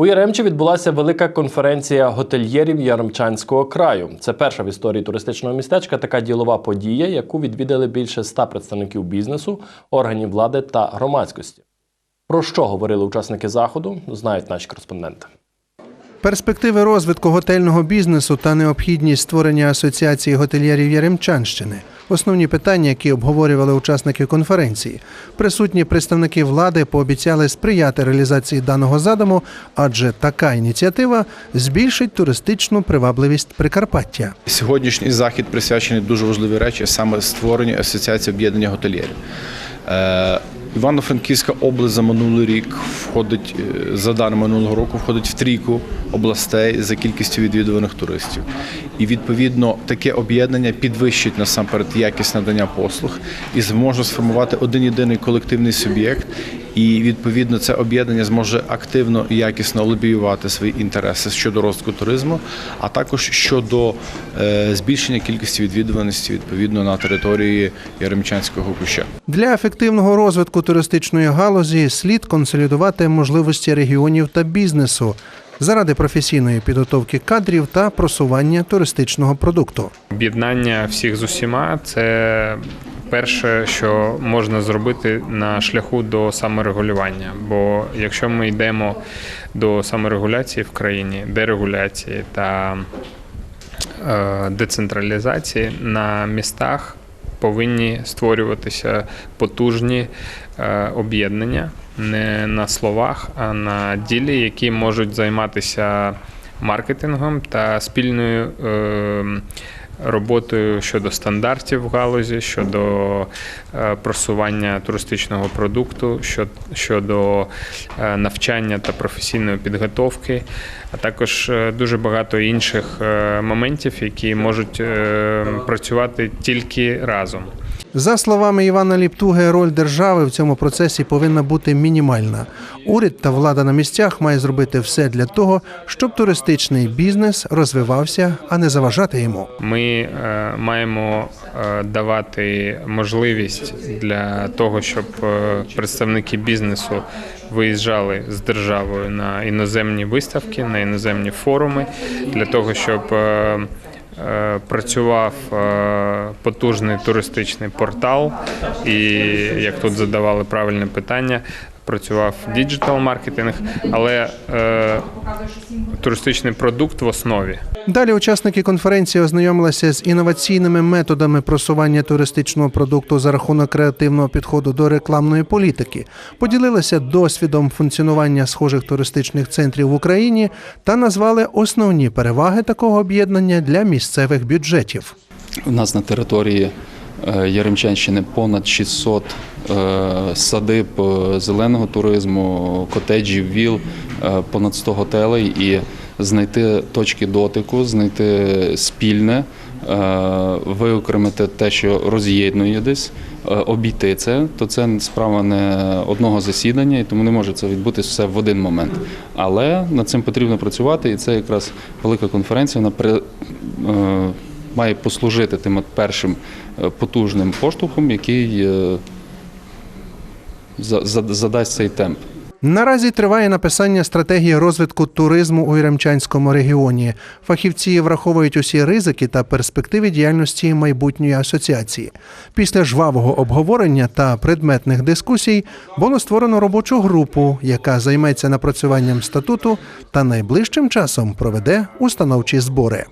У Яремчі відбулася велика конференція готельєрів Яремчанського краю. Це перша в історії туристичного містечка така ділова подія, яку відвідали більше ста представників бізнесу, органів влади та громадськості. Про що говорили учасники заходу, знають наші кореспонденти. Перспективи розвитку готельного бізнесу та необхідність створення асоціації готельєрів Яремчанщини основні питання, які обговорювали учасники конференції. Присутні представники влади пообіцяли сприяти реалізації даного задуму, адже така ініціатива збільшить туристичну привабливість Прикарпаття. Сьогоднішній захід присвячений дуже важливій речі, саме створенню асоціації об'єднання готельєрів. Івано-Франківська область за минулий рік входить, е, за даними минулого року, входить в трійку областей за кількістю відвідуваних туристів. І відповідно таке об'єднання підвищить насамперед якість надання послуг і зможе сформувати один єдиний колективний суб'єкт. І відповідно це об'єднання зможе активно і якісно лобіювати свої інтереси щодо розвитку туризму, а також щодо е, збільшення кількості відвідуваності відповідно на території Яремчанського куща. Для ефективного розвитку туристичної галузі слід консолідувати можливості регіонів та бізнесу заради професійної підготовки кадрів та просування туристичного продукту. Об'єднання всіх з усіма це перше, що можна зробити на шляху до саморегулювання. Бо якщо ми йдемо до саморегуляції в країні, дерегуляції та е, децентралізації на містах повинні створюватися потужні е, об'єднання не на словах, а на ділі, які можуть займатися маркетингом та спільною. Роботою щодо стандартів в галузі, щодо е, просування туристичного продукту, щодо е, навчання та професійної підготовки, а також е, дуже багато інших моментів, які можуть працювати тільки разом. За словами Івана Ліптуги, роль держави в цьому процесі повинна бути мінімальна. Уряд та влада на місцях має зробити все для того, щоб туристичний бізнес розвивався, а не заважати йому. Ми е, маємо е, давати можливість для того, щоб е, представники бізнесу виїжджали з державою на іноземні виставки, на іноземні форуми, для того, щоб е, працював е, потужний туристичний портал, і як тут задавали правильне питання. Працював діджитал маркетинг, але е, туристичний продукт в основі. Далі учасники конференції ознайомилися з інноваційними методами просування туристичного продукту за рахунок креативного підходу до рекламної політики, поділилися досвідом функціонування схожих туристичних центрів в Україні та назвали основні переваги такого об'єднання для місцевих бюджетів. У нас на території Яремчанщини понад 600 е, садиб е, зеленого туризму, котеджів, віл, е, понад 100 готелей і знайти точки дотику, знайти спільне, е, виокремити те, що роз'єднує десь, е, обійти це, то це справа не одного засідання, і тому не може це відбутися все в один момент. Але над цим потрібно працювати, і це якраз велика конференція. Вона при- е, має послужити тим першим е, потужним поштовхом, який е, за- за- задасть цей темп. Наразі триває написання стратегії розвитку туризму у Іремчанському регіоні. Фахівці враховують усі ризики та перспективи діяльності майбутньої асоціації. Після жвавого обговорення та предметних дискусій було створено робочу групу, яка займеться напрацюванням статуту та найближчим часом проведе установчі збори.